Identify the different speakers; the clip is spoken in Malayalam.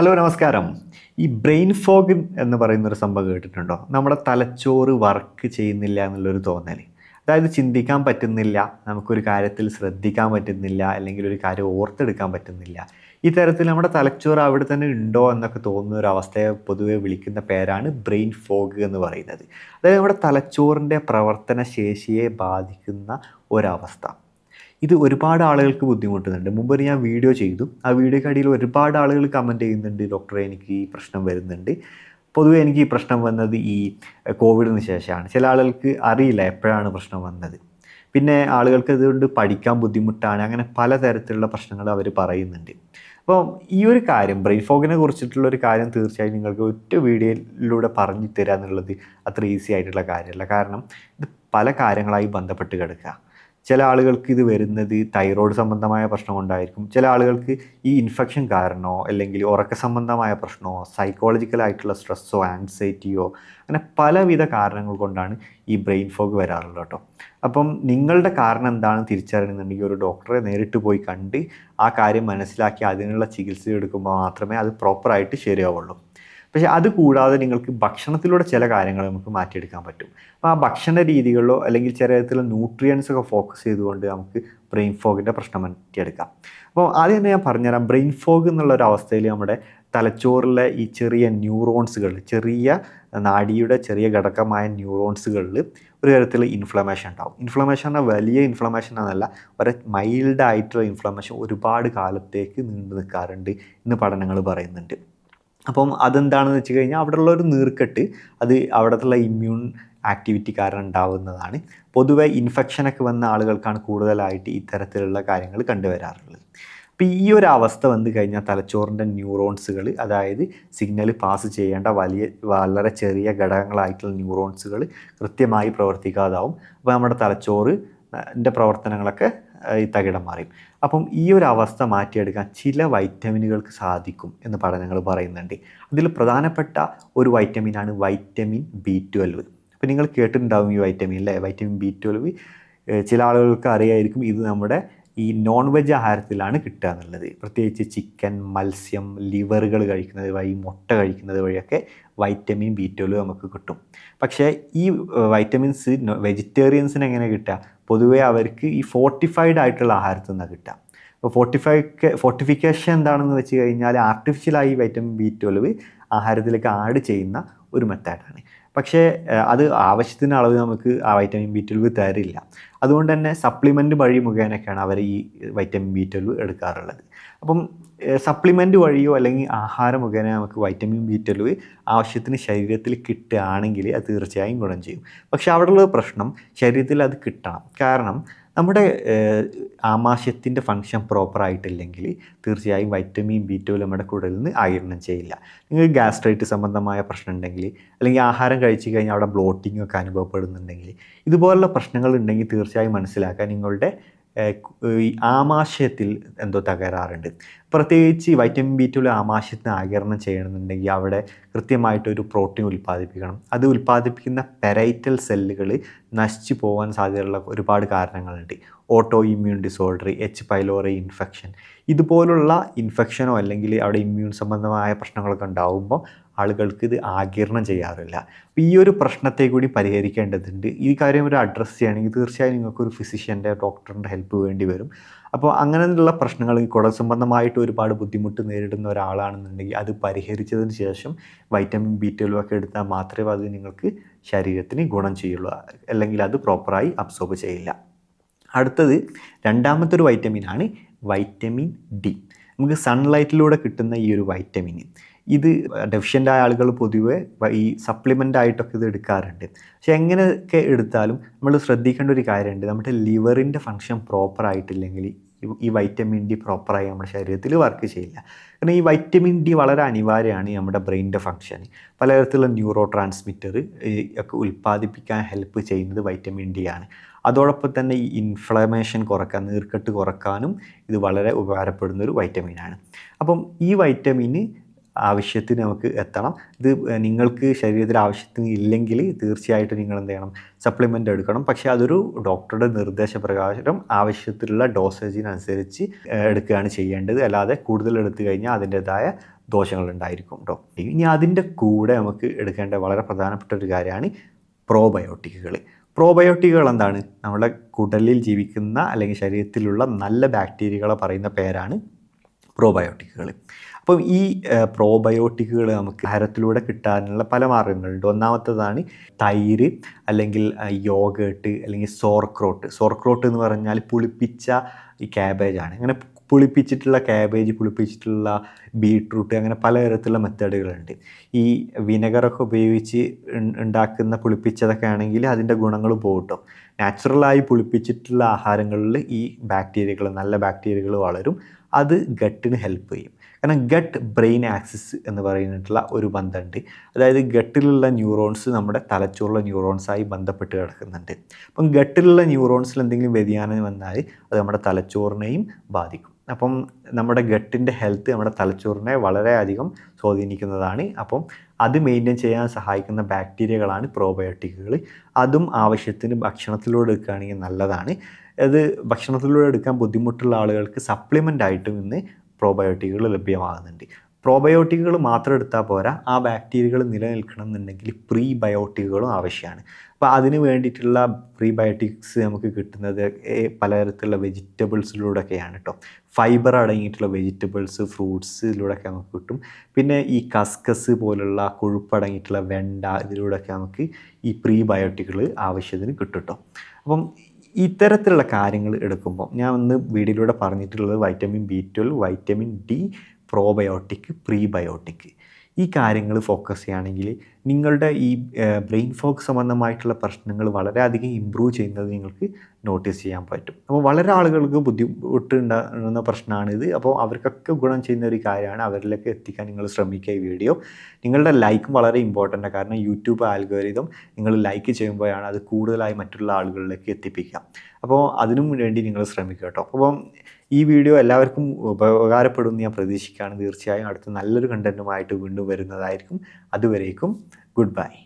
Speaker 1: ഹലോ നമസ്കാരം ഈ ബ്രെയിൻ ഫോഗ് എന്ന് പറയുന്നൊരു സംഭവം കേട്ടിട്ടുണ്ടോ നമ്മുടെ തലച്ചോറ് വർക്ക് ചെയ്യുന്നില്ല എന്നുള്ളൊരു തോന്നൽ അതായത് ചിന്തിക്കാൻ പറ്റുന്നില്ല നമുക്കൊരു കാര്യത്തിൽ ശ്രദ്ധിക്കാൻ പറ്റുന്നില്ല അല്ലെങ്കിൽ ഒരു കാര്യം ഓർത്തെടുക്കാൻ പറ്റുന്നില്ല ഈ തരത്തിൽ നമ്മുടെ തലച്ചോറ് അവിടെ തന്നെ ഉണ്ടോ എന്നൊക്കെ തോന്നുന്ന ഒരു അവസ്ഥയെ പൊതുവെ വിളിക്കുന്ന പേരാണ് ബ്രെയിൻ ഫോഗ് എന്ന് പറയുന്നത് അതായത് നമ്മുടെ തലച്ചോറിൻ്റെ പ്രവർത്തന ശേഷിയെ ബാധിക്കുന്ന ഒരവസ്ഥ ഇത് ഒരുപാട് ആളുകൾക്ക് ബുദ്ധിമുട്ടുന്നുണ്ട് മുമ്പ് ഞാൻ വീഡിയോ ചെയ്തു ആ വീഡിയോയ്ക്ക് അടിയിൽ ഒരുപാട് ആളുകൾ കമൻറ്റ് ചെയ്യുന്നുണ്ട് ഡോക്ടറെ എനിക്ക് ഈ പ്രശ്നം വരുന്നുണ്ട് പൊതുവേ എനിക്ക് ഈ പ്രശ്നം വന്നത് ഈ കോവിഡിന് ശേഷമാണ് ചില ആളുകൾക്ക് അറിയില്ല എപ്പോഴാണ് പ്രശ്നം വന്നത് പിന്നെ ആളുകൾക്ക് ഇതുകൊണ്ട് പഠിക്കാൻ ബുദ്ധിമുട്ടാണ് അങ്ങനെ പലതരത്തിലുള്ള പ്രശ്നങ്ങൾ അവർ പറയുന്നുണ്ട് അപ്പോൾ ഈ ഒരു കാര്യം ബ്രെയിൻ ഫോഗിനെ കുറിച്ചിട്ടുള്ള ഒരു കാര്യം തീർച്ചയായും നിങ്ങൾക്ക് ഒറ്റ വീഡിയോയിലൂടെ പറഞ്ഞു തരാമെന്നുള്ളത് അത്ര ഈസി ആയിട്ടുള്ള കാര്യമല്ല കാരണം ഇത് പല കാര്യങ്ങളായി ബന്ധപ്പെട്ട് കിടക്കുക ചില ആളുകൾക്ക് ഇത് വരുന്നത് തൈറോയ്ഡ് സംബന്ധമായ പ്രശ്നം കൊണ്ടായിരിക്കും ചില ആളുകൾക്ക് ഈ ഇൻഫെക്ഷൻ കാരണമോ അല്ലെങ്കിൽ ഉറക്ക സംബന്ധമായ പ്രശ്നമോ സൈക്കോളജിക്കലായിട്ടുള്ള സ്ട്രെസ്സോ ആൻസൈറ്റിയോ അങ്ങനെ പലവിധ കാരണങ്ങൾ കൊണ്ടാണ് ഈ ബ്രെയിൻ ഫോഗ് വരാറുള്ളത് കേട്ടോ അപ്പം നിങ്ങളുടെ കാരണം എന്താണെന്ന് തിരിച്ചറിയണമെന്നുണ്ടെങ്കിൽ ഒരു ഡോക്ടറെ നേരിട്ട് പോയി കണ്ട് ആ കാര്യം മനസ്സിലാക്കി അതിനുള്ള ചികിത്സ എടുക്കുമ്പോൾ മാത്രമേ അത് പ്രോപ്പറായിട്ട് ശരിയാവുള്ളൂ പക്ഷേ അത് കൂടാതെ നിങ്ങൾക്ക് ഭക്ഷണത്തിലൂടെ ചില കാര്യങ്ങൾ നമുക്ക് മാറ്റിയെടുക്കാൻ പറ്റും അപ്പോൾ ആ ഭക്ഷണ രീതികളിലോ അല്ലെങ്കിൽ ചില തരത്തിലുള്ള ന്യൂട്രിയൻസ് ഒക്കെ ഫോക്കസ് ചെയ്തുകൊണ്ട് നമുക്ക് ബ്രെയിൻ ഫോഗിൻ്റെ പ്രശ്നം മാറ്റിയെടുക്കാം അപ്പോൾ ആദ്യം തന്നെ ഞാൻ പറഞ്ഞുതരാം ബ്രെയിൻ ഫോഗ് എന്നുള്ള ഒരു അവസ്ഥയിൽ നമ്മുടെ തലച്ചോറിലെ ഈ ചെറിയ ന്യൂറോൺസുകൾ ചെറിയ നാഡിയുടെ ചെറിയ ഘടകമായ ന്യൂറോൺസുകളിൽ ഒരു തരത്തിൽ ഇൻഫ്ലമേഷൻ ഉണ്ടാവും ഇൻഫ്ലമേഷൻ എന്ന വലിയ ഇൻഫ്ലമേഷൻ എന്നല്ല ഒരു മൈൽഡ് ഇൻഫ്ലമേഷൻ ഒരുപാട് കാലത്തേക്ക് നീണ്ടു നിൽക്കാറുണ്ട് എന്ന് പഠനങ്ങൾ പറയുന്നുണ്ട് അപ്പം അതെന്താണെന്ന് വെച്ച് കഴിഞ്ഞാൽ അവിടെയുള്ള ഒരു നീർക്കെട്ട് അത് അവിടത്തുള്ള ഇമ്മ്യൂൺ ആക്ടിവിറ്റി കാരണം ഉണ്ടാവുന്നതാണ് പൊതുവെ ഇൻഫെക്ഷനൊക്കെ വന്ന ആളുകൾക്കാണ് കൂടുതലായിട്ട് ഇത്തരത്തിലുള്ള കാര്യങ്ങൾ കണ്ടുവരാറുള്ളത് അപ്പോൾ ഈ ഒരു അവസ്ഥ വന്നു കഴിഞ്ഞാൽ തലച്ചോറിൻ്റെ ന്യൂറോൺസുകൾ അതായത് സിഗ്നൽ പാസ് ചെയ്യേണ്ട വലിയ വളരെ ചെറിയ ഘടകങ്ങളായിട്ടുള്ള ന്യൂറോൺസുകൾ കൃത്യമായി പ്രവർത്തിക്കാതാവും അപ്പോൾ നമ്മുടെ തലച്ചോറിൻ്റെ പ്രവർത്തനങ്ങളൊക്കെ ഈ തകിടം മാറിയും അപ്പം ഈ ഒരു അവസ്ഥ മാറ്റിയെടുക്കാൻ ചില വൈറ്റമിനുകൾക്ക് സാധിക്കും എന്ന് പഠനങ്ങൾ പറയുന്നുണ്ട് അതിൽ പ്രധാനപ്പെട്ട ഒരു വൈറ്റമിനാണ് വൈറ്റമിൻ ബി ട്വൽവ് അപ്പോൾ നിങ്ങൾ കേട്ടിട്ടുണ്ടാവും ഈ വൈറ്റമിൻ അല്ലേ വൈറ്റമിൻ ബി ട്വൽവ് ചില ആളുകൾക്ക് അറിയായിരിക്കും ഇത് നമ്മുടെ ഈ നോൺ വെജ് ആഹാരത്തിലാണ് കിട്ടുക എന്നുള്ളത് പ്രത്യേകിച്ച് ചിക്കൻ മത്സ്യം ലിവറുകൾ കഴിക്കുന്നത് വഴി മുട്ട കഴിക്കുന്നത് വഴിയൊക്കെ വൈറ്റമിൻ ബി ട്വൽവ് നമുക്ക് കിട്ടും പക്ഷേ ഈ വൈറ്റമിൻസ് വെജിറ്റേറിയൻസിന് എങ്ങനെ കിട്ടുക പൊതുവേ അവർക്ക് ഈ ഫോർട്ടിഫൈഡ് ആയിട്ടുള്ള ആഹാരത്തിൽ നിന്നാണ് കിട്ടുക അപ്പോൾ ഫോർട്ടിഫൈ ഫോർട്ടിഫിക്കേഷൻ എന്താണെന്ന് വെച്ച് കഴിഞ്ഞാൽ ആർട്ടിഫിഷ്യലായി വൈറ്റമിൻ ബി ട്വൽവ് ആഹാരത്തിലേക്ക് ആഡ് ചെയ്യുന്ന ഒരു മെത്തേഡാണ് പക്ഷേ അത് ആവശ്യത്തിന് അളവ് നമുക്ക് ആ വൈറ്റമിൻ ബി ട്വൽവ് തരില്ല അതുകൊണ്ട് തന്നെ സപ്ലിമെൻ്റ് വഴി മുഖേനൊക്കെയാണ് അവർ ഈ വൈറ്റമിൻ ബി ട്വൽവ് എടുക്കാറുള്ളത് അപ്പം സപ്ലിമെൻ്റ് വഴിയോ അല്ലെങ്കിൽ ആഹാരം മുഖേന നമുക്ക് വൈറ്റമിൻ ബി ട്വൽവ് ആവശ്യത്തിന് ശരീരത്തിൽ കിട്ടുകയാണെങ്കിൽ അത് തീർച്ചയായും ഗുണം ചെയ്യും പക്ഷേ അവിടെയുള്ള പ്രശ്നം ശരീരത്തിൽ അത് കിട്ടണം കാരണം നമ്മുടെ ആമാശയത്തിൻ്റെ ഫങ്ഷൻ പ്രോപ്പർ ആയിട്ടില്ലെങ്കിൽ തീർച്ചയായും വൈറ്റമിൻ ബി ട്വൽവ് നമ്മുടെ കുടലിൽ നിന്ന് ആയിരണം ചെയ്യില്ല നിങ്ങൾക്ക് ഗ്യാസ്ട്രൈറ്റ് സംബന്ധമായ പ്രശ്നം ഉണ്ടെങ്കിൽ അല്ലെങ്കിൽ ആഹാരം കഴിച്ചു കഴിഞ്ഞാൽ അവിടെ ബ്ലോട്ടിംഗ് ഒക്കെ അനുഭവപ്പെടുന്നുണ്ടെങ്കിൽ ഇതുപോലുള്ള പ്രശ്നങ്ങൾ ഉണ്ടെങ്കിൽ തീർച്ചയായും മനസ്സിലാക്കാൻ നിങ്ങളുടെ ഈ ആമാശയത്തിൽ എന്തോ തകരാറുണ്ട് പ്രത്യേകിച്ച് വൈറ്റമിൻ ബി ടുള്ള ആമാശയത്തിന് ആകിരണം ചെയ്യണമെന്നുണ്ടെങ്കിൽ അവിടെ കൃത്യമായിട്ടൊരു പ്രോട്ടീൻ ഉൽപ്പാദിപ്പിക്കണം അത് ഉൽപ്പാദിപ്പിക്കുന്ന പെരൈറ്റൽ സെല്ലുകൾ നശിച്ചു പോകാൻ സാധ്യതയുള്ള ഒരുപാട് കാരണങ്ങളുണ്ട് autoimmune disorder H pylori infection ഇതുപോലുള്ള ഇൻഫെക്ഷനോ അല്ലെങ്കിൽ അവിടെ ഇമ്മ്യൂൺ സംബന്ധമായ പ്രശ്നങ്ങളൊക്കെ ഉണ്ടാകുമ്പോൾ ആളുകൾക്ക് ഇത് ആകിരണം ചെയ്യാറില്ല അപ്പോൾ ഈ ഒരു പ്രശ്നത്തെ കൂടി പരിഹരിക്കേണ്ടതുണ്ട് ഈ കാര്യം ഒരു അഡ്രസ്സ് ചെയ്യുകയാണെങ്കിൽ തീർച്ചയായും നിങ്ങൾക്കൊരു ഫിസിഷ്യൻ്റെ ഡോക്ടറിൻ്റെ ഹെൽപ്പ് വേണ്ടി വരും അപ്പോൾ അങ്ങനെയുള്ള പ്രശ്നങ്ങൾ കുടൽ സംബന്ധമായിട്ട് ഒരുപാട് ബുദ്ധിമുട്ട് നേരിടുന്ന ഒരാളാണെന്നുണ്ടെങ്കിൽ അത് പരിഹരിച്ചതിന് ശേഷം വൈറ്റമിൻ ബി ട്വൽവ് ഒക്കെ എടുത്താൽ മാത്രമേ അത് നിങ്ങൾക്ക് ശരീരത്തിന് ഗുണം ചെയ്യുള്ളൂ അല്ലെങ്കിൽ അത് പ്രോപ്പറായി അബ്സോർബ് ചെയ്യില്ല അടുത്തത് രണ്ടാമത്തെ ഒരു വൈറ്റമിനാണ് വൈറ്റമിൻ ഡി നമുക്ക് സൺലൈറ്റിലൂടെ കിട്ടുന്ന ഈ ഒരു വൈറ്റമിൻ ഇത് ഡെഫിഷ്യൻ്റ് ആയ ആളുകൾ പൊതുവെ ഈ സപ്ലിമെൻ്റ് ആയിട്ടൊക്കെ ഇത് എടുക്കാറുണ്ട് പക്ഷെ എങ്ങനെയൊക്കെ എടുത്താലും നമ്മൾ ശ്രദ്ധിക്കേണ്ട ഒരു കാര്യമുണ്ട് നമ്മുടെ ലിവറിൻ്റെ ഫങ്ഷൻ പ്രോപ്പർ ആയിട്ടില്ലെങ്കിൽ ഈ വൈറ്റമിൻ ഡി പ്രോപ്പറായി നമ്മുടെ ശരീരത്തിൽ വർക്ക് ചെയ്യില്ല കാരണം ഈ വൈറ്റമിൻ ഡി വളരെ അനിവാര്യമാണ് നമ്മുടെ ബ്രെയിനിൻ്റെ ഫങ്ഷൻ പലതരത്തിലുള്ള ന്യൂറോ ട്രാൻസ്മിറ്റർ ഒക്കെ ഉൽപ്പാദിപ്പിക്കാൻ ഹെൽപ്പ് ചെയ്യുന്നത് വൈറ്റമിൻ ഡി ആണ് അതോടൊപ്പം തന്നെ ഈ ഇൻഫ്ലമേഷൻ കുറക്കാൻ നീർക്കെട്ട് കുറക്കാനും ഇത് വളരെ ഉപകാരപ്പെടുന്ന ഒരു വൈറ്റമിനാണ് അപ്പം ഈ വൈറ്റമിന് ആവശ്യത്തിന് നമുക്ക് എത്തണം ഇത് നിങ്ങൾക്ക് ശരീരത്തിൽ ആവശ്യത്തിന് ഇല്ലെങ്കിൽ തീർച്ചയായിട്ടും നിങ്ങൾ എന്ത് ചെയ്യണം സപ്ലിമെൻ്റ് എടുക്കണം പക്ഷേ അതൊരു ഡോക്ടറുടെ നിർദ്ദേശപ്രകാരം ആവശ്യത്തിലുള്ള ഡോസേജിനനുസരിച്ച് എടുക്കുകയാണ് ചെയ്യേണ്ടത് അല്ലാതെ കൂടുതൽ എടുത്തു കഴിഞ്ഞാൽ അതിൻ്റേതായ ദോഷങ്ങളുണ്ടായിരിക്കും കേട്ടോ ഇനി അതിൻ്റെ കൂടെ നമുക്ക് എടുക്കേണ്ട വളരെ പ്രധാനപ്പെട്ട ഒരു കാര്യമാണ് പ്രോബയോട്ടിക്കുകൾ പ്രോബയോട്ടിക്കുകൾ എന്താണ് നമ്മുടെ കുടലിൽ ജീവിക്കുന്ന അല്ലെങ്കിൽ ശരീരത്തിലുള്ള നല്ല ബാക്ടീരിയകളെ പറയുന്ന പേരാണ് പ്രോബയോട്ടിക്കുകൾ അപ്പം ഈ പ്രോബയോട്ടിക്കുകൾ നമുക്ക് ആഹാരത്തിലൂടെ കിട്ടാനുള്ള പല മാർഗങ്ങളുണ്ട് ഒന്നാമത്തതാണ് തൈര് അല്ലെങ്കിൽ യോഗേട്ട് അല്ലെങ്കിൽ സോർക്രോട്ട് സോർക്രോട്ട് എന്ന് പറഞ്ഞാൽ പുളിപ്പിച്ച ഈ ക്യാബേജാണ് അങ്ങനെ പുളിപ്പിച്ചിട്ടുള്ള ക്യാബേജ് പുളിപ്പിച്ചിട്ടുള്ള ബീട്രൂട്ട് അങ്ങനെ പലതരത്തിലുള്ള മെത്തേഡുകളുണ്ട് ഈ വിനെഗറൊക്കെ ഉപയോഗിച്ച് ഉണ്ടാക്കുന്ന പുളിപ്പിച്ചതൊക്കെ ആണെങ്കിൽ അതിൻ്റെ ഗുണങ്ങൾ പോകട്ടും നാച്ചുറലായി പുളിപ്പിച്ചിട്ടുള്ള ആഹാരങ്ങളിൽ ഈ ബാക്ടീരിയകൾ നല്ല ബാക്ടീരിയകൾ വളരും അത് ഗട്ടിന് ഹെൽപ്പ് ചെയ്യും കാരണം ഗട്ട് ബ്രെയിൻ ആക്സിസ് എന്ന് പറയുന്നിട്ടുള്ള ഒരു ബന്ധമുണ്ട് അതായത് ഗട്ടിലുള്ള ന്യൂറോൺസ് നമ്മുടെ തലച്ചോറിലെ ന്യൂറോൺസായി ബന്ധപ്പെട്ട് കിടക്കുന്നുണ്ട് അപ്പം ഗട്ടിലുള്ള ന്യൂറോൺസിൽ എന്തെങ്കിലും വ്യതിയാനം വന്നാൽ അത് നമ്മുടെ തലച്ചോറിനെയും ബാധിക്കും അപ്പം നമ്മുടെ ഗട്ടിൻ്റെ ഹെൽത്ത് നമ്മുടെ തലച്ചോറിനെ വളരെയധികം സ്വാധീനിക്കുന്നതാണ് അപ്പം അത് മെയിൻറ്റെയിൻ ചെയ്യാൻ സഹായിക്കുന്ന ബാക്ടീരിയകളാണ് പ്രോബയോട്ടിക്കുകൾ അതും ആവശ്യത്തിന് ഭക്ഷണത്തിലൂടെ എടുക്കുകയാണെങ്കിൽ നല്ലതാണ് അത് ഭക്ഷണത്തിലൂടെ എടുക്കാൻ ബുദ്ധിമുട്ടുള്ള ആളുകൾക്ക് സപ്ലിമെൻ്റ് ആയിട്ടും ഇന്ന് പ്രോബയോട്ടിക്കുകൾ ലഭ്യമാകുന്നുണ്ട് പ്രോബയോട്ടിക്കുകൾ മാത്രം എടുത്താൽ പോരാ ആ ബാക്ടീരിയകൾ നിലനിൽക്കണം എന്നുണ്ടെങ്കിൽ പ്രീ ബയോട്ടിക്കുകളും ആവശ്യമാണ് അപ്പോൾ അതിന് വേണ്ടിയിട്ടുള്ള പ്രീബയോട്ടിക്സ് നമുക്ക് കിട്ടുന്നത് പലതരത്തിലുള്ള വെജിറ്റബിൾസിലൂടെയൊക്കെയാണ് കേട്ടോ ഫൈബർ അടങ്ങിയിട്ടുള്ള വെജിറ്റബിൾസ് ഫ്രൂട്ട്സിലൂടെയൊക്കെ നമുക്ക് കിട്ടും പിന്നെ ഈ കസ്കസ് പോലുള്ള കൊഴുപ്പടങ്ങിയിട്ടുള്ള വെണ്ട ഇതിലൂടെയൊക്കെ നമുക്ക് ഈ പ്രീബയോട്ടിക്കുകൾ ആവശ്യത്തിന് കിട്ടും കേട്ടോ അപ്പം ഇത്തരത്തിലുള്ള കാര്യങ്ങൾ എടുക്കുമ്പോൾ ഞാൻ ഒന്ന് വീഡിയോയിലൂടെ പറഞ്ഞിട്ടുള്ളത് vitamin B twelve vitamin D probiotic prebiotic ഈ കാര്യങ്ങൾ ഫോക്കസ് ചെയ്യുകയാണെങ്കിൽ നിങ്ങളുടെ ഈ ബ്രെയിൻ ഫോഗ് സംബന്ധമായിട്ടുള്ള പ്രശ്നങ്ങൾ വളരെയധികം ഇമ്പ്രൂവ് ചെയ്യുന്നത് നിങ്ങൾക്ക് നോട്ടീസ് ചെയ്യാൻ പറ്റും അപ്പോൾ വളരെ ആളുകൾക്ക് ബുദ്ധിമുട്ട് ഉണ്ടാകുന്ന പ്രശ്നമാണിത് അപ്പോൾ അവർക്കൊക്കെ ഗുണം ചെയ്യുന്ന ഒരു കാര്യമാണ് അവരിലേക്ക് എത്തിക്കാൻ നിങ്ങൾ ശ്രമിക്കുക ഈ വീഡിയോ നിങ്ങളുടെ ലൈക്കും വളരെ ഇമ്പോർട്ടൻ്റ് ആണ് കാരണം യൂട്യൂബ് ആൽഗോരിതം നിങ്ങൾ ലൈക്ക് ചെയ്യുമ്പോഴാണ് അത് കൂടുതലായി മറ്റുള്ള ആളുകളിലേക്ക് എത്തിപ്പിക്കുക അപ്പോൾ അതിനും വേണ്ടി നിങ്ങൾ ശ്രമിക്കുക കേട്ടോ അപ്പം ഈ വീഡിയോ എല്ലാവർക്കും എന്ന് ഞാൻ പ്രതീക്ഷിക്കുകയാണ് തീർച്ചയായും അടുത്ത നല്ലൊരു കണ്ടന്റുമായിട്ട് വീണ്ടും വരുന്നതായിരിക്കും അതുവരേക്കും ഗുഡ് ബൈ